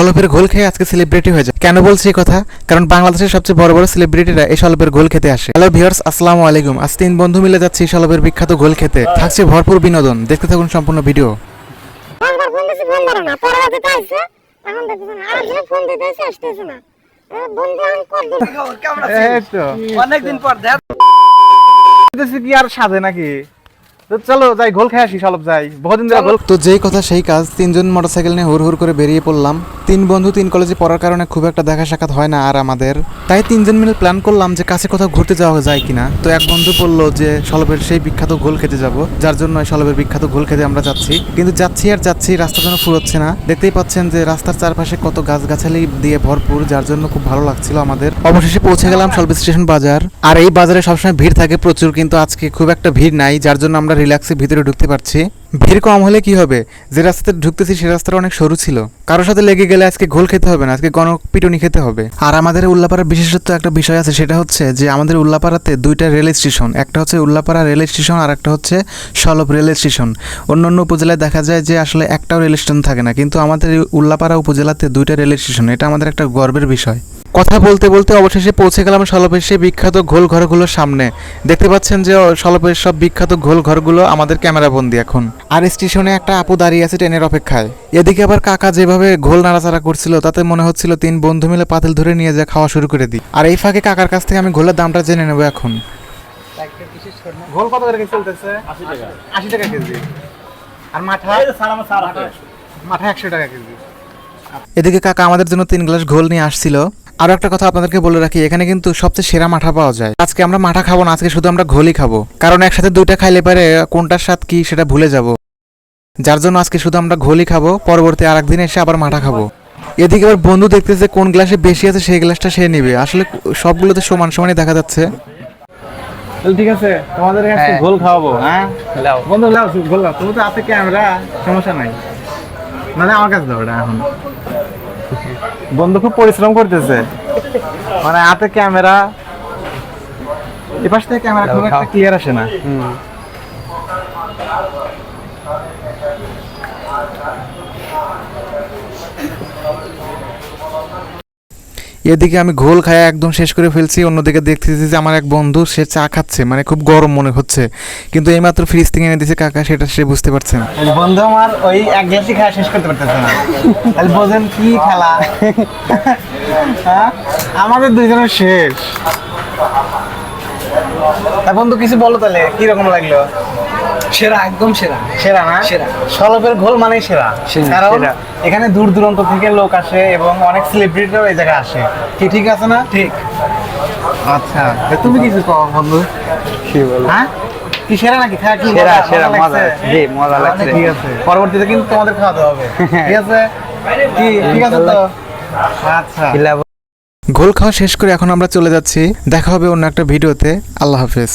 সলপের ঘোল খেয়ে আজকে সেলিব্রিটি হয়ে যায়। কেন বলছি এই কথা? কারণ বাংলাদেশের সবচেয়ে বড় বড় সেলিব্রিটিরা এই সলপের ঘোল খেতে আসে। হ্যালো ভিউয়ার্স আসসালামু আলাইকুম। আজ তিন বন্ধু মিলে যাচ্ছি সলপের বিখ্যাত ঘোল খেতে। থাকছে ভরপুর বিনোদন। দেখতে থাকুন সম্পূর্ণ ভিডিও। অনেকদিন পর কি আর সাজে নাকি? তো চলো যাই গোল খেয়ে আসি সলপ যাই। বহুদিন ধরে গোল তো যেই কথা সেই কাজ। তিনজন মোটরসাইকেল নিয়ে হুড় হুড় করে বেরিয়ে পড়লাম। তিন বন্ধু তিন কলেজে পড়ার কারণে খুব একটা দেখা সাক্ষাৎ হয় না আর আমাদের। তাই তিনজন মিলে প্ল্যান করলাম যে কাছে কোথাও ঘুরতে যাওয়া যায় কিনা। তো এক বন্ধু বলল যে সলবের সেই বিখ্যাত গোল খেতে যাব, যার জন্য সলবের বিখ্যাত গোল খেতে আমরা যাচ্ছি। কিন্তু যাচ্ছি আর যাচ্ছি রাস্তা যেন ফুরোচ্ছে না। দেখতেই পাচ্ছেন যে রাস্তার চারপাশে কত গাছগাছালি দিয়ে ভরপুর, যার জন্য খুব ভালো লাগছিল আমাদের। অবশেষে পৌঁছে গেলাম সলবে স্টেশন বাজার। আর এই বাজারে সবসময় ভিড় থাকে প্রচুর, কিন্তু আজকে খুব একটা ভিড় নাই, যার জন্য আমরা রিল্যাক্সে ভিতরে ঢুকতে পারছি। ভিড় কম হলে কি হবে? যে রাস্তাতে ঢুকতেছি সে রাস্তাটা অনেক সরু ছিল। কারোর সাথে লেগে গেলে আজকে ঘোল খেতে হবে না, আজকে গণপিটুনি খেতে হবে। আর আমাদের উল্লাপাড়ার বিশেষত্ব একটা বিষয় আছে, সেটা হচ্ছে যে আমাদের উল্লাপাড়াতে দুইটা রেল স্টেশন, একটা হচ্ছে উল্লাপাড়া রেল স্টেশন আর একটা হচ্ছে সলভ রেল স্টেশন। অন্য অন্য উপজেলায় দেখা যায় যে আসলে একটাও রেল স্টেশন থাকে না, কিন্তু আমাদের উল্লাপাড়া উপজেলাতে দুইটা রেল স্টেশন, এটা আমাদের একটা গর্বের বিষয়। কথা বলতে বলতে অবশেষে পৌঁছে গেলাম সলপের বিখ্যাত ঘোল ঘরগুলোর সামনে। দেখতে পাচ্ছেন যে সলপের সব বিখ্যাত ঘোল ঘরগুলো আমাদের ক্যামেরা বন্দি এখন। আর স্টেশনে একটা আপু দাঁড়িয়ে আছে ট্রেনের অপেক্ষায়। এদিকে আবার কাকা যেভাবে ঘোল নাড়াচাড়া করছিল তাতে মনে হচ্ছিল তিন বন্ধু মিলে পাতিল ধরে নিয়ে যা খাওয়া শুরু করে দিই। আর এই ফাঁকে কাকার কাছ থেকে আমি ঘোলের দামটা জেনে নেব এখন। গোল কত করে চলতেছে? আশি টাকা। আশি টাকা কেজি। আর মাঠা? মাঠা একশো টাকা কেজি। এদিকে কাকা আমাদের জন্য তিন গ্লাস ঘোল নিয়ে আসছিল। আরও একটা কথা আপনাদেরকে বলে রাখি এখানে কিন্তু সবচেয়ে সেরা মাঠা পাওয়া যায়। আজকে আমরা মাঠা খাব না আজকে শুধু আমরা ঘোলই খাব। কারণ একসাথে দুইটা খাইলে পারে কোনটার স্বাদ কি সেটা ভুলে যাব। যার জন্য আজকে শুধু আমরা ঘোলই খাব পরবর্তী আর একদিন এসে আবার মাঠা খাব। এদিকে আবার বন্ধু দেখতেছে কোন গ্লাসে বেশি আছে সেই গ্লাসটা সে নেবে। আসলে সবগুলোতে সমান সমানই দেখা যাচ্ছে। ঠিক আছে তোমাদের কাছে গোল খাওয়াবো হ্যাঁ? বন্ধু লাও গোল লাও তুমি তো হাতে ক্যামেরা সমস্যা নাই। মানে আমার কাছে দাও এখন। বন্ধু খুব পরিশ্রম করতেছে। মানে হাতে ক্যামেরা, এপাশ থেকে ক্যামেরা খুব একটা ক্লিয়ার আসে না। এদিকে আমি ঘোল খায়া একদম শেষ করে ফেলছি, অন্যদিকে দেখতেছি যে আমার এক বন্ধু সে চা খাচ্ছে মানে খুব গরম মনে হচ্ছে। কিন্তু এইমাত্র ফ্রিজ থেকে এনে দিয়েছে কাকা, সেটা সে বুঝতে পারছেন বন্ধু আমার ওই এক গ্লাসই খাওয়া শেষ করতে পারতেছে না। তাহলে বোঝেন কি খেলা? হ্যাঁ? আমাদের দুইজনের শেষ। তা বন্ধু কিছু বলো তাহলে কি রকম লাগল? সেরা একদম সেরা। সেরা না? সেরা। সলপের ঘোল মানে সেরা। সেরা, কারণ এখানে দূর দূরান্ত থেকে লোক আসে এবং অনেক সেলিব্রিটিরাও এই জায়গায় আসে। কি ঠিক আছে না? ঠিক। আচ্ছা তুমি কিছু কও বন্ধু? কি বল? হ্যাঁ? কি সেরা নাকি? খাওয়া কি? সেরা, সেরা, মজা মজা। জি, মজা লাগছে। ঠিক আছে। পরবর্তীতে কিন্তু তোমাদের খাওয়াতে হবে। ঠিক আছে? কি ঠিক আছে তো? আচ্ছা। ঘোল খাওয়া শেষ করে এখন আমরা চলে যাচ্ছি। দেখা হবে অন্য একটা ভিডিওতে। আল্লাহ হাফেজ।